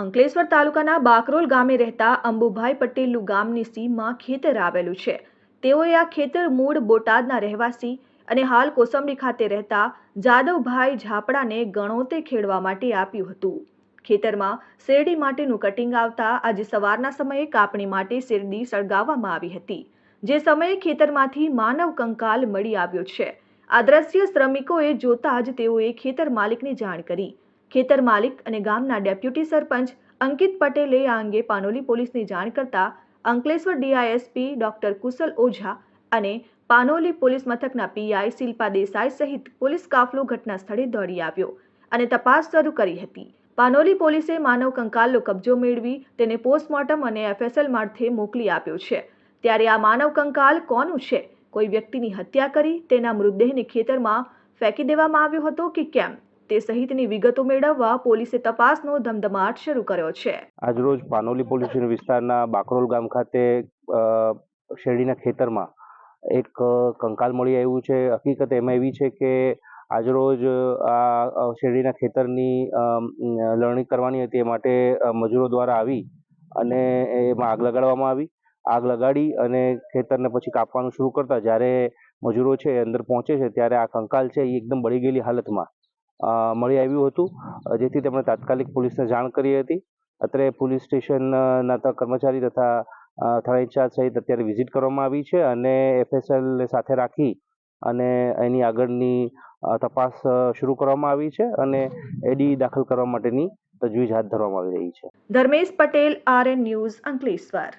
અંકલેશ્વર તાલુકાના બાકરોલ ગામે રહેતા અંબુભાઈ પટેલનું ગામની સીમમાં ખેતર આવેલું છે. તેઓએ આ ખેતર મૂળ બોટાદના રહેવાસી અને હાલ કોસંબડી ખાતે રહેતા જાદવભાઈ ઝાપડાને ગણોતે ખેડવા માટે આપ્યું હતું. ખેતરમાં શેરડી માટેનું કટિંગ આવતા આજે સવારના સમયે કાપણી માટે શેરડી સળગાવવામાં આવી હતી. જે સમયે ખેતરમાંથી માનવ કંકાલ મળી આવ્યો છે. આ દ્રશ્ય શ્રમિકોએ જોતા જ તેઓએ ખેતર માલિકને જાણ કરી. ખેતર માલિક અને ગામના ડેપ્યુટી સરપંચ અંકિત પટેલે આ અંગે પાનોલી પોલીસને જાણ કરતા અંકલેશ્વર ડીઆઈએસપી ડોક્ટર કુશલ ઓઝા અને પાનોલી પોલીસ મથકના પીઆઈ શિલ્પા દેસાઈ સહિત પોલીસ કાફલો ઘટના સ્થળે દોડી આવ્યો અને તપાસ શરૂ કરી હતી. પાનોલી પોલીસે માનવ કંકાલનો કબજો મેળવી તેને પોસ્ટમોર્ટમ અને એફએસએલ મારથે મોકલી આપ્યો છે. ત્યારે આ માનવ કંકાલ કોનું છે? કોઈ વ્યક્તિની હત્યા કરી તેના મૃતદેહને ખેતરમાં ફેંકી દેવામાં આવ્યો હતો કે કેમ? તે સહિતની વિગતો મેળવવા પોલીસે તપાસનો ધમધમાટ શરૂ કર્યો છે. આજરોજ પાનોલી પોલીસ વિસ્તારના બાકરોલ ગામ ખાતે શેરડીના ખેતરમાં એક કંકાલ મળી આવ્યું છે. હકીકત એમાં એવી છે કે આજરોજ આ શેરડીના ખેતરની લણણી કરવાની હતી. એ માટે મજૂરો દ્વારા આવી અને એમાં આગ લગાડવામાં આવી. આગ લગાડી અને ખેતરને પછી કાપવાનું શરૂ કરતા જ્યારે મજૂરો છે અંદર પહોંચે છે, ત્યારે આ કંકાલ છે એ એકદમ બળી ગયેલી હાલતમાં. મળી આવ્યું હતું. જેથી તેમણે તાત્કાલિક પોલીસને જાણ કરી હતી. અત્રે પોલીસ સ્ટેશનના કર્મચારી તથા થાણા ઇન્ચાર્જ સહિત અત્યારે વિઝિટ કરવામાં આવી છે અને એફએસએલ સાથે રાખી અને એની આગળની તપાસ શરૂ કરવામાં આવી છે અને એડી દાખલ કરવા માટેની તજવીજ હાથ ધરવામાં આવી રહી છે. Dharmesh Patel, RN news Ankleshwar.